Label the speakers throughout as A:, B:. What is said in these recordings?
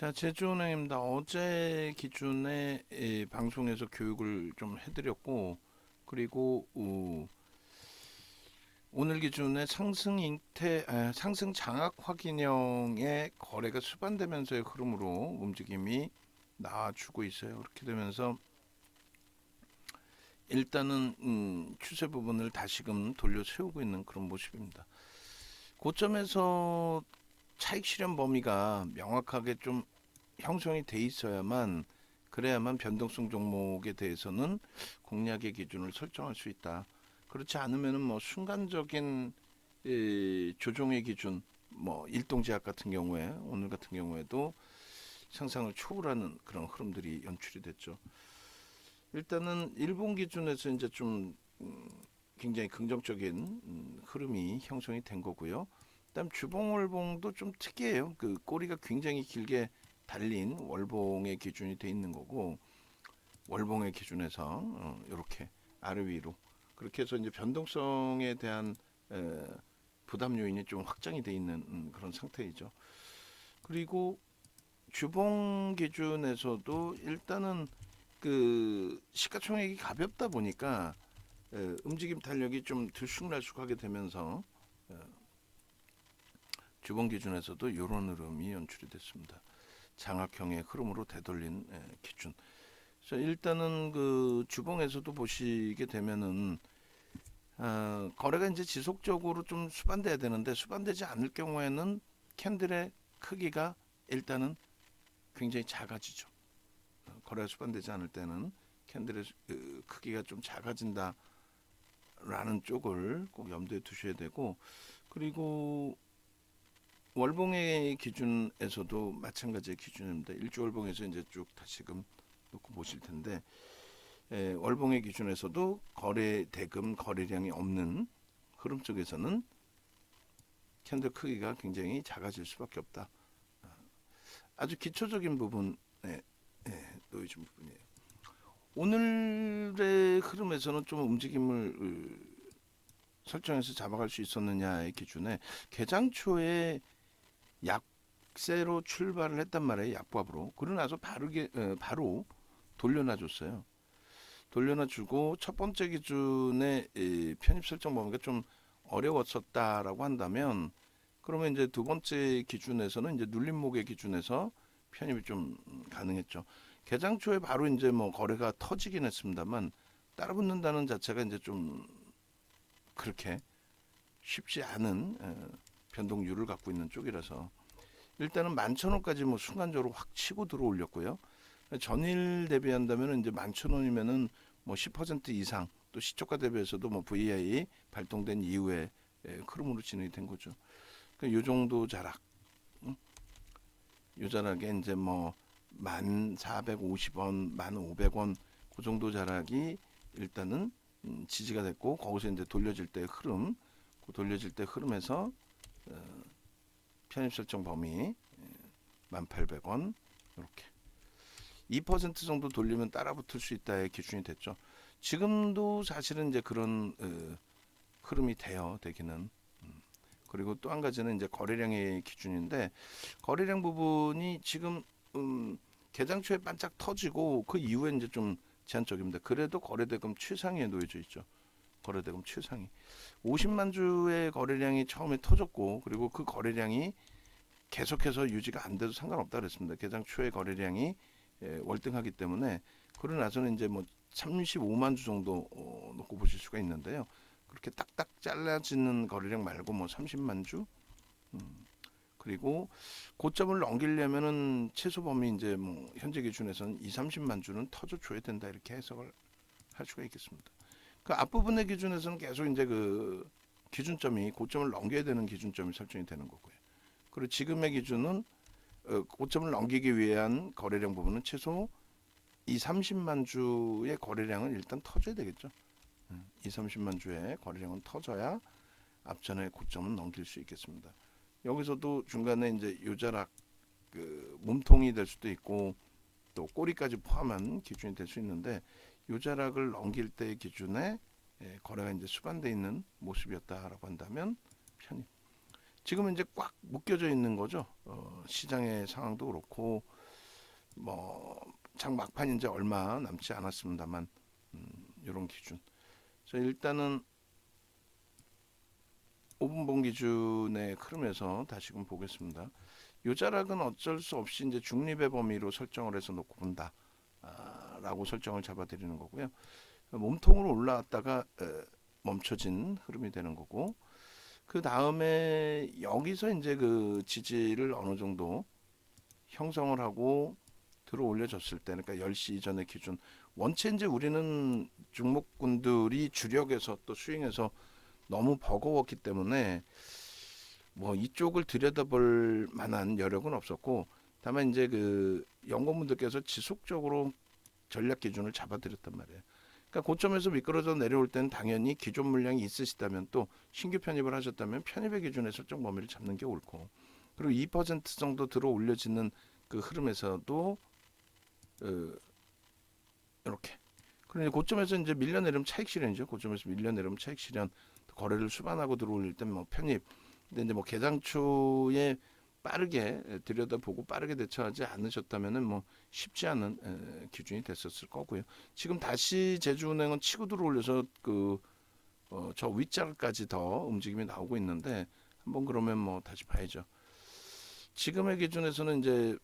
A: 자, 제주은행입니다. 어제 기준에 예, 방송에서 교육을 좀 해드렸고, 그리고 우, 오늘 기준에 상승 잉태, 아, 상승 장악 확인형의 거래가 수반되면서의 흐름으로 움직임이 나와주고 있어요. 그렇게 되면서 일단은 음, 추세 부분을 다시금 돌려 세우고 있는 그런 모습입니다. 고점에서 차익 실현 범위가 명확하게 좀 형성이 돼 있어야만 그래야만 변동성 종목에 대해서는 공략의 기준을 설정할 수 있다. 그렇지 않으면은 뭐 순간적인 이, 조정의 기준, 뭐 일동제약 같은 경우에 오늘 같은 경우에도 상상을 초월하는 그런 흐름들이 연출이 됐죠. 일단은 일본 기준에서 이제 좀 음, 굉장히 긍정적인 음, 흐름이 형성이 된 거고요. 그다음 주봉 월봉도 좀 특이해요. 그 꼬리가 굉장히 길게 달린 월봉의 기준이 돼 있는 거고 월봉의 기준에서 어, 이렇게 아래 위로 그렇게 해서 이제 변동성에 대한 에, 부담 요인이 좀 확장이 돼 있는 음, 그런 상태이죠. 그리고 주봉 기준에서도 일단은 그 시가총액이 가볍다 보니까 에, 움직임 탄력이 좀 들쑥날쑥하게 되면서 에, 주봉 기준에서도 이런 흐름이 연출이 됐습니다. 장악형의 흐름으로 되돌린 에, 기준. 그래서 일단은 그 주봉에서도 보시게 되면은 어, 거래가 이제 지속적으로 좀 수반돼야 되는데 수반되지 않을 경우에는 캔들의 크기가 일단은 굉장히 작아지죠. 어, 거래가 수반되지 않을 때는 캔들의 수- 그 크기가 좀 작아진다라는 쪽을 꼭 염두에 두셔야 되고 그리고 월봉의 기준에서도 마찬가지의 기준입니다. 일주 월봉에서 이제 쭉 다시금 놓고 보실 텐데 에, 월봉의 기준에서도 거래 대금 거래량이 없는 흐름 쪽에서는 캔들 크기가 굉장히 작아질 수밖에 없다. 아, 아주 기초적인 부분에 예, 놓여진 부분이에요. 오늘의 흐름에서는 좀 움직임을 으, 설정해서 잡아갈 수 있었느냐의 기준에 개장 초에 약세로 출발을 했단 말이에요. 약밥으로. 그러고 나서 바르게 어, 바로 돌려놔 줬어요. 돌려놔 주고 첫 번째 기준의 이 편입 설정 범위가 좀 어려웠었다라고 한다면 그러면 이제 두 번째 기준에서는 이제 눌림목의 기준에서 편입이 좀 가능했죠. 개장 초에 바로 이제 뭐 거래가 터지긴 했습니다만 따라붙는다는 자체가 이제 좀 그렇게 쉽지 않은 어, 변동률을 갖고 있는 쪽이라서 일단은 만천 원까지 뭐 순간적으로 확 치고 들어올렸고요. 전일 대비한다면 이제 만천 원이면은 뭐 10% 이상 또 시초가 대비해서도 뭐 VI 발동된 이후에 예, 흐름으로 진행이 된 거죠. 그러니까 요 정도 자락, 응? 요 자락에 이제 뭐만 450원, 만 500원 그 정도 자락이 일단은 음, 지지가 됐고 거기서 이제 돌려질 때 흐름, 그 돌려질 때 흐름에서 어, 편입 설정 범위 1,800원 이렇게 2% 정도 돌리면 따라 붙을 수 있다의 기준이 됐죠. 지금도 사실은 이제 그런 어, 흐름이 돼요. 되기는. 음. 그리고 또 한 가지는 이제 거래량의 기준인데 거래량 부분이 지금 음, 개장 초에 반짝 터지고 그 이후에 이제 좀 제한적입니다. 그래도 거래대금 최상위에 놓여져 있죠. 거래대금 최상위. 50만 주의 거래량이 처음에 터졌고 그리고 그 거래량이 계속해서 유지가 안 돼도 상관없다 그랬습니다. 개장 초에 거래량이 예, 월등하기 때문에 그러고 나서는 이제 뭐 35만 주 정도 어, 놓고 보실 수가 있는데요. 그렇게 딱딱 잘라지는 거래량 말고 뭐 30만 주 음, 그리고 고점을 넘기려면은 최소 범위 이제 뭐 현재 기준에서는 2, 30만 주는 터져 줘야 된다 이렇게 해석을 할 수가 있겠습니다. 그 앞부분의 기준에서는 계속 이제 그 기준점이 고점을 넘겨야 되는 기준점이 설정이 되는 거고요. 그리고 지금의 기준은 어, 고점을 넘기기 위한 거래량 부분은 최소 2, 30만 주의 거래량은 일단 터져야 되겠죠. 음, 2, 30만 주의 거래량은 터져야 앞전의 고점은 넘길 수 있겠습니다. 여기서도 중간에 이제 요자락 그 몸통이 될 수도 있고 또 꼬리까지 포함한 기준이 될 수 있는데 요자락을 넘길 때의 기준에 예, 거래가 이제 수반돼 있는 모습이었다라고 한다면 편입. 지금은 이제 꽉 묶여져 있는 거죠. 어, 시장의 상황도 그렇고 뭐장 막판 이제 얼마 남지 않았습니다만 음, 이런 기준. 자 일단은 5분 봉 기준의 흐름에서 다시금 보겠습니다. 요 자락은 어쩔 수 없이 이제 중립의 범위로 설정을 해서 놓고 본다. 아, 라고 설정을 잡아드리는 거고요. 몸통으로 올라왔다가 에, 멈춰진 흐름이 되는 거고 그 다음에 여기서 이제 그 지지를 어느 정도 형성을 하고 들어 올려졌을 때 그러니까 10시 이전의 기준 원체 이제 우리는 중목군들이 주력에서 또 수행해서 너무 버거웠기 때문에 뭐 이쪽을 들여다볼 만한 여력은 없었고 다만 이제 그 연구분들께서 지속적으로 전략 기준을 잡아드렸단 말이에요. 그러니까 고점에서 미끄러져 내려올 때는 당연히 기존 물량이 있으시다면 또 신규 편입을 하셨다면 편입의 기준의 설정 범위를 잡는 게 옳고 그리고 2% 정도 들어 올려지는 그 흐름에서도 어, 이렇게 그런데 고점에서 이제 밀려 내리면 차익 실현이죠. 고점에서 밀려 내리면 차익 실현 거래를 수반하고 들어올릴 때뭐 편입 근데 이제 뭐 개장초에 빠르게 들여다보고 빠르게 대처하지 않으셨다면은 뭐 쉽지 않은 에, 기준이 됐었을 거고요. 지금 다시 제주은행은 치고 들어 올려서 그 어, 저 윗자락까지 더 움직임이 나오고 있는데 한번 그러면 뭐 다시 봐야죠. 지금의 기준에서는 이제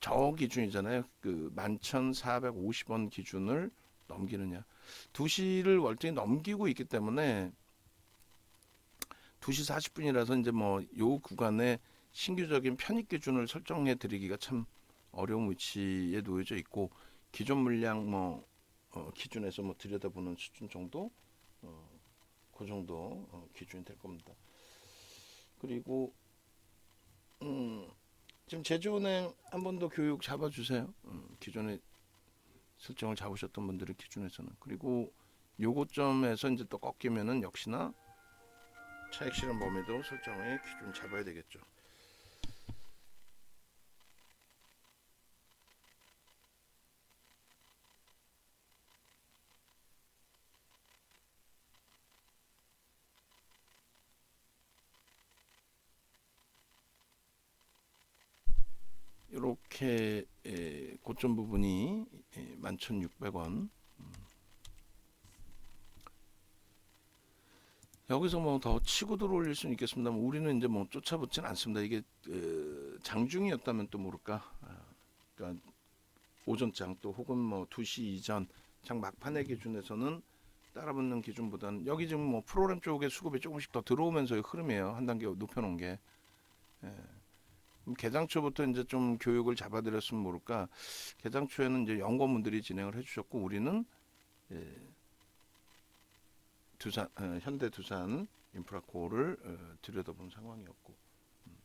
A: 저 기준이잖아요. 그 11,450원 기준을 넘기느냐. 2시를 월등히 넘기고 있기 때문에 2시 40분이라서 이제 뭐 요 구간에 신규적인 편입 기준을 설정해 드리기가 참 어려운 위치에 놓여져 있고 기존 물량 뭐 어, 기준에서 뭐 들여다보는 수준 정도 어, 그 정도 어, 기준이 될 겁니다. 그리고 음, 지금 제주은행 한 번 더 교육 잡아주세요. 음, 기존에 설정을 잡으셨던 분들의 기준에서는 그리고 요고점에서 이제 또 꺾이면은 역시나 차익 실현 범위도 설정의 기준 잡아야 되겠죠. 이렇게 에, 고점 부분이 11,600원. 음. 여기서 뭐 더 치고 들어올릴 수는 있겠습니다만 우리는 이제 뭐 쫓아붙지는 않습니다. 이게 어, 장중이었다면 또 모를까. 아, 그러니까 오전장 또 혹은 뭐 2시 이전 장 막판의 기준에서는 따라붙는 기준보다는 여기 지금 뭐 프로그램 쪽에 수급이 조금씩 더 들어오면서의 흐름이에요. 한 단계 높여놓은 게. 예. 그럼 개장 초부터 이제 좀 교육을 잡아드렸으면 모를까. 개장 초에는 이제 연구원분들이 진행을 해주셨고 우리는 예, 두산 어, 현대 두산 인프라코를 어, 들여다본 상황이었고. 음.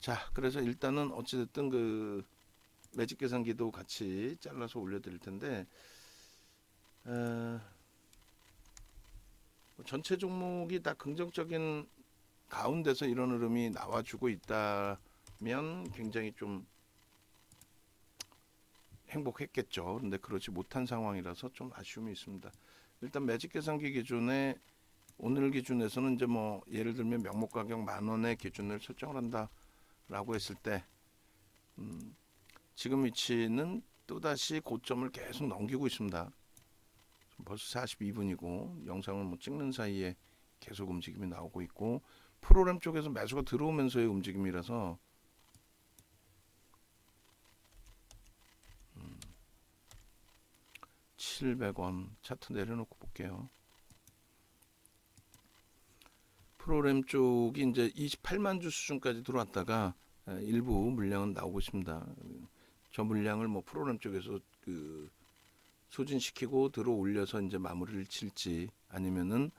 A: 자, 그래서 일단은 어찌됐든 그 매직 계산기도 같이 잘라서 올려드릴 텐데 어, 뭐 전체 종목이 다 긍정적인 가운데서 이런 흐름이 나와주고 있다 면 굉장히 좀 행복했겠죠. 근데 그렇지 못한 상황이라서 좀 아쉬움이 있습니다. 일단 매직 계산기 기준에 오늘 기준에서는 이제 뭐 예를 들면 명목 가격 만 원의 기준을 설정을 한다라고 했을 때 음, 지금 위치는 또다시 고점을 계속 넘기고 있습니다. 벌써 42분이고 영상을 뭐 찍는 사이에 계속 움직임이 나오고 있고 프로그램 쪽에서 매수가 들어오면서의 움직임이라서 음, 700원 차트 내려놓고 볼게요. 프로그램 쪽이 이제 28만 주 수준까지 들어왔다가 에, 일부 물량은 나오고 있습니다. 저 물량을 뭐 프로그램 쪽에서 그 소진시키고 들어 올려서 이제 마무리를 칠지 아니면은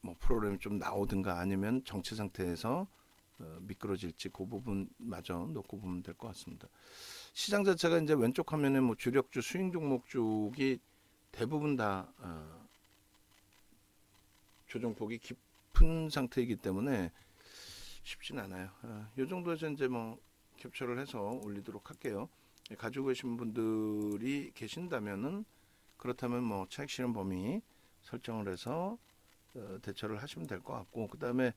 A: 뭐 프로그램이 좀 나오든가 아니면 정체 상태에서 어, 미끄러질지 그 부분마저 놓고 보면 될 것 같습니다. 시장 자체가 이제 왼쪽 화면에 뭐 주력주 수익 종목 쪽이 대부분 다 어, 조정폭이 깊은 상태이기 때문에 쉽진 않아요. 어, 이 정도에서 이제 뭐 캡처를 해서 올리도록 할게요. 가지고 계신 분들이 계신다면은 그렇다면 뭐 차익 실현 범위 설정을 해서 어, 대처를 하시면 될 것 같고 그 다음에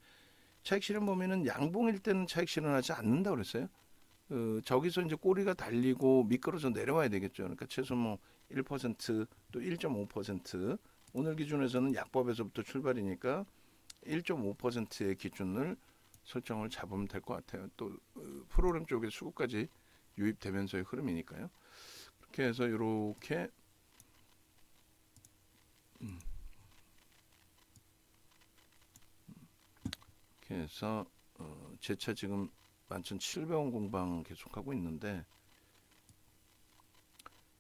A: 차익 실현 범위는 양봉일 때는 차익 실현하지 않는다 그랬어요. 어, 저기서 이제 꼬리가 달리고 미끄러져 내려와야 되겠죠. 그러니까 최소 뭐 1%또 1.5% 오늘 기준에서는 약법에서부터 출발이니까 1.5%의 기준을 설정을 잡으면 될 것 같아요. 또 어, 프로그램 쪽에 수급까지 유입되면서의 흐름이니까요. 그렇게 해서 이렇게 음. 이렇게 해서 어, 제차 지금 11,700원 공방 계속하고 있는데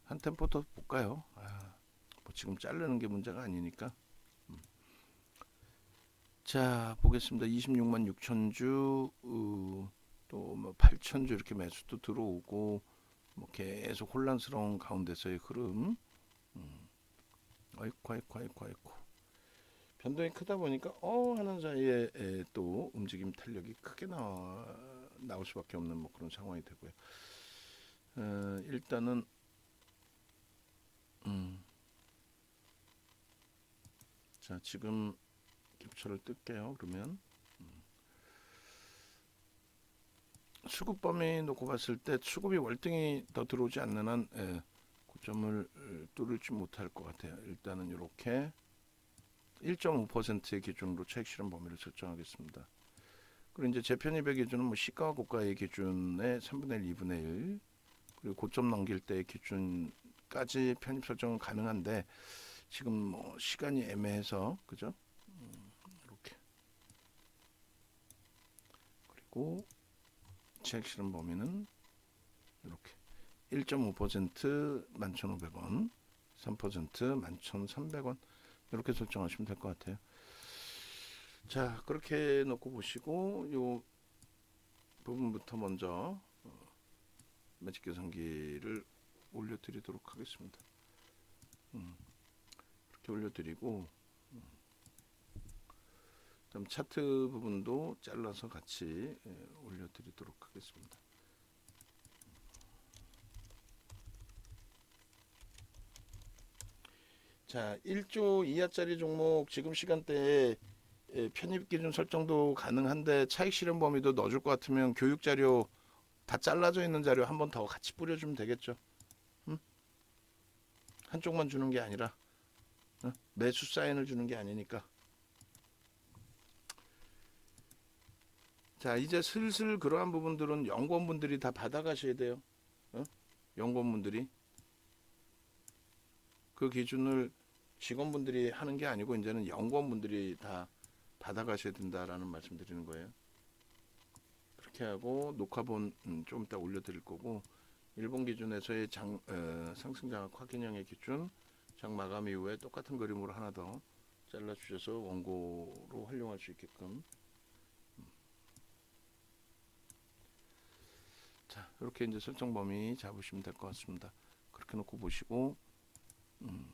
A: 한 템포 더 볼까요? 아, 뭐 지금 자르는 게 문제가 아니니까. 음. 자 보겠습니다. 26만 6천 주, 어, 또뭐 8천 주 이렇게 매수도 들어오고 뭐 계속 혼란스러운 가운데서의 흐름. 음. 아이고 아이고 아이고 아이고. 변동이 크다 보니까 어 하는 사이에 에, 또 움직임 탄력이 크게 나와 나올 수밖에 없는 뭐 그런 상황이 되고요. 어, 일단은 음. 자 지금 캡처를 뜰게요. 그러면 음. 수급 범위 놓고 봤을 때 수급이 월등히 더 들어오지 않는 한 예, 고점을 어, 뚫을지 못할 것 같아요. 일단은 이렇게 1.5%의 기준으로 차익 실현 범위를 설정하겠습니다. 그리고 이제 재편입의 기준은 뭐 시가와 고가의 기준의 3분의 1, 2분의 1 그리고 고점 넘길 때의 기준까지 편입 설정은 가능한데 지금 뭐 시간이 애매해서 그죠? 음, 이렇게 그리고 차익 실현 범위는 이렇게 1.5% 11,500원 3% 11,300원 이렇게 설정하시면 될 것 같아요. 자 그렇게 놓고 보시고 요 부분부터 먼저 어, 매직 계산기를 올려드리도록 하겠습니다. 음, 이렇게 올려드리고 음, 그다음 차트 부분도 잘라서 같이 예, 올려드리도록 하겠습니다. 자, 1조 이하짜리 종목 지금 시간대에 예, 편입 기준 설정도 가능한데 차익 실현 범위도 넣어줄 것 같으면 교육 자료 다 잘라져 있는 자료 한 번 더 같이 뿌려주면 되겠죠. 응? 한쪽만 주는 게 아니라 응? 매수 사인을 주는 게 아니니까. 자, 이제 슬슬 그러한 부분들은 연구원분들이 다 받아가셔야 돼요. 응? 연구원분들이 그 기준을 직원분들이 하는 게 아니고 이제는 연구원분들이 다 받아가셔야 된다라는 말씀드리는 거예요. 그렇게 하고 녹화본 음, 좀 이따 올려드릴 거고 일본 기준에서의 장, 어, 상승 장악 확인형의 기준 장 마감 이후에 똑같은 그림으로 하나 더 잘라 주셔서 원고로 활용할 수 있게끔 음. 자 이렇게 이제 설정 범위 잡으시면 될 것 같습니다. 그렇게 놓고 보시고 음.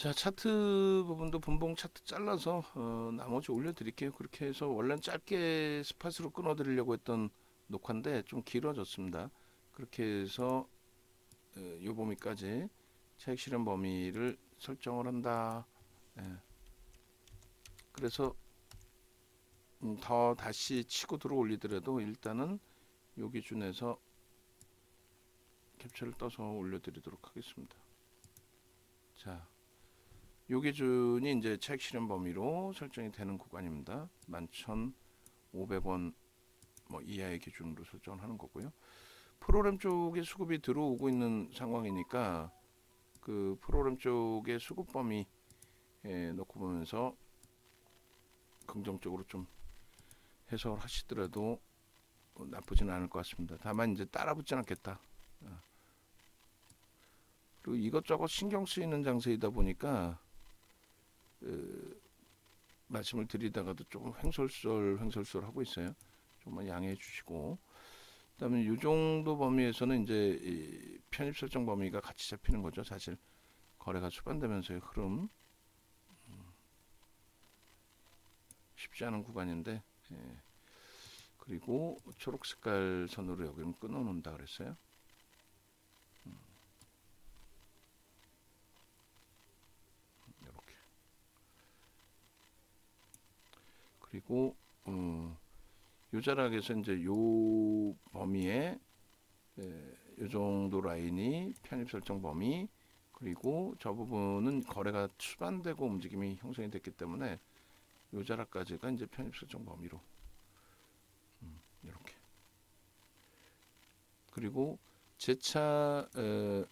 A: 자 차트 부분도 분봉 차트 잘라서 어, 나머지 올려드릴게요. 그렇게 해서 원래는 짧게 스팟으로 끊어드리려고 했던 녹화인데 좀 길어졌습니다. 그렇게 해서 어, 요 범위까지 차익 실현 범위를 설정을 한다. 예. 그래서 음, 더 다시 치고 들어 올리더라도 일단은 요 기준에서 캡처를 떠서 올려드리도록 하겠습니다. 자. 요 기준이 이제 차익 실현 범위로 설정이 되는 구간입니다. 11,500원 뭐 이하의 기준으로 설정을 하는 거고요. 프로그램 쪽에 수급이 들어오고 있는 상황이니까 그 프로그램 쪽의 수급 범위 에 넣고 보면서 긍정적으로 좀 해석을 하시더라도 나쁘지는 않을 것 같습니다. 다만 이제 따라붙지 않겠다. 어. 그리고 이것저것 신경 쓰이는 장세이다 보니까 그 말씀을 드리다가도 조금 횡설설 횡설설 하고 있어요. 좀만 양해해 주시고 그다음에 이 정도 범위에서는 이제 이 편입 설정 범위가 같이 잡히는 거죠. 사실 거래가 수반되면서의 흐름 음, 쉽지 않은 구간인데 예. 그리고 초록 색깔 선으로 여기는 끊어 놓는다 그랬어요. 그리고 어, 요 자락에서 이제 요 범위에 에, 요 정도 라인이 편입 설정 범위 그리고 저 부분은 거래가 추반되고 움직임이 형성이 됐기 때문에 요 자락까지가 이제 편입 설정 범위로 음, 이렇게. 그리고 재차 에,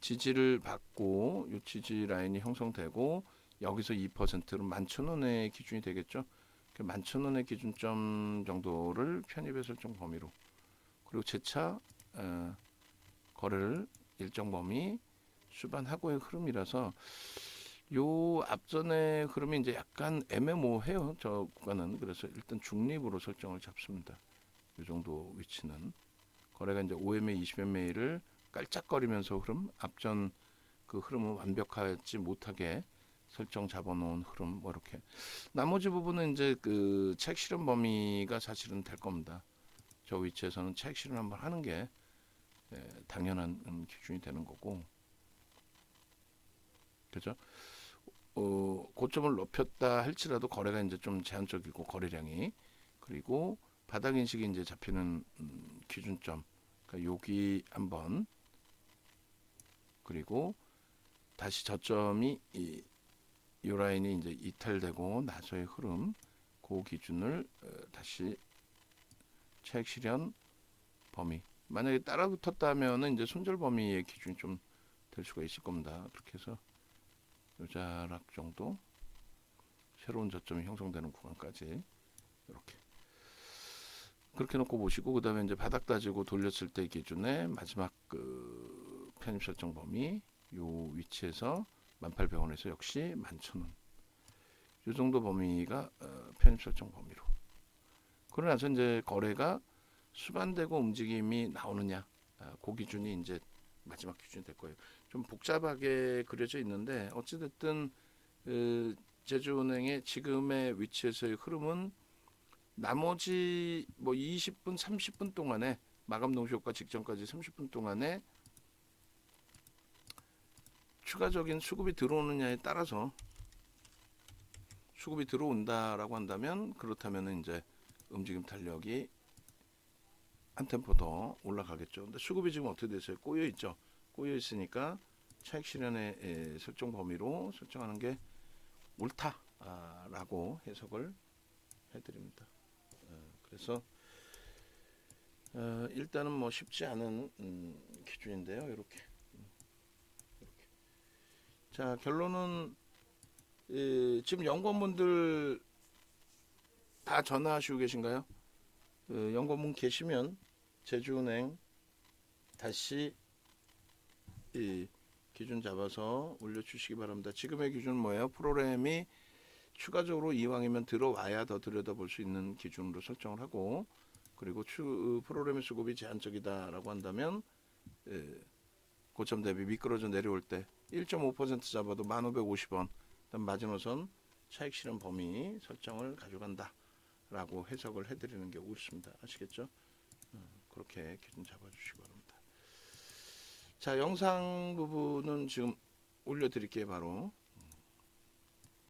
A: 지지를 받고 요 지지 라인이 형성되고 여기서 2%로 만천 원의 기준이 되겠죠. 그 만천 원의 기준점 정도를 편입의 설정 범위로 그리고 재차 어, 거래를 일정 범위 수반하고의 흐름이라서 요 앞전의 흐름이 이제 약간 애매모호해요. 저 구간은 그래서 일단 중립으로 설정을 잡습니다. 요 정도 위치는 거래가 이제 5MA, 20MA를 깔짝거리면서 흐름 앞전 그 흐름은 완벽하지 못하게 설정 잡아놓은 흐름 뭐 이렇게. 나머지 부분은 이제 그 책 실현 범위가 사실은 될 겁니다. 저 위치에서는 책 실현 한번 하는 게 예, 당연한 음, 기준이 되는 거고. 그죠? 어, 고점을 높였다 할지라도 거래가 이제 좀 제한적이고 거래량이. 그리고 바닥 인식이 이제 잡히는 음, 기준점. 그러니까 여기 한번. 그리고 다시 저점이 이, 이 라인이 이제 이탈되고 나서의 흐름 그 기준을 어, 다시 차익 실현 범위 만약에 따라 붙었다면은 이제 손절 범위의 기준이 좀 될 수가 있을 겁니다. 그렇게 해서 요자락 정도 새로운 저점이 형성되는 구간까지 이렇게 그렇게 놓고 보시고 그다음에 이제 바닥 따지고 돌렸을 때 기준에 마지막 그 편입 설정 범위 요 위치에서 1800원에서 역시 11,000원 요 정도 범위가 어, 편입 설정 범위로 나서 이제 거래가 수반되고 움직임이 나오느냐 아, 그 기준이 이제 마지막 기준이 될 거예요. 좀 복잡하게 그려져 있는데 어찌됐든 그 제주은행의 지금의 위치에서의 흐름은 나머지 뭐 20분, 30분 동안에 마감 동시 효과 직전까지 30분 동안에 추가적인 수급이 들어오느냐에 따라서 수급이 들어온다라고 한다면 그렇다면 이제 움직임 탄력이 한 템포 더 올라가겠죠. 근데 수급이 지금 어떻게 됐어요? 꼬여 있죠. 꼬여 있으니까 차익 실현의 에, 설정 범위로 설정하는 게 옳다라고 해석을 해드립니다. 어, 그래서 어, 일단은 뭐 쉽지 않은 음, 기준인데요. 이렇게 자 결론은 에, 지금 연구원분들 다 전화하시고 계신가요? 그 연구원 계시면 제주은행 다시 이 기준 잡아서 올려주시기 바랍니다. 지금의 기준은 뭐예요? 프로그램이 추가적으로 이왕이면 들어와야 더 들여다볼 수 있는 기준으로 설정을 하고 그리고 추, 프로그램의 수급이 제한적이다라고 한다면 예, 고점 대비 미끄러져 내려올 때 1.5% 잡아도 1,550원 그다음 마지노선 차익 실현 범위 설정을 가져간다. 라고 해석을 해드리는 게 옳습니다. 아시겠죠? 어, 그렇게 기준 잡아주시기 바랍니다. 자, 영상 부분은 지금 올려드릴게요. 바로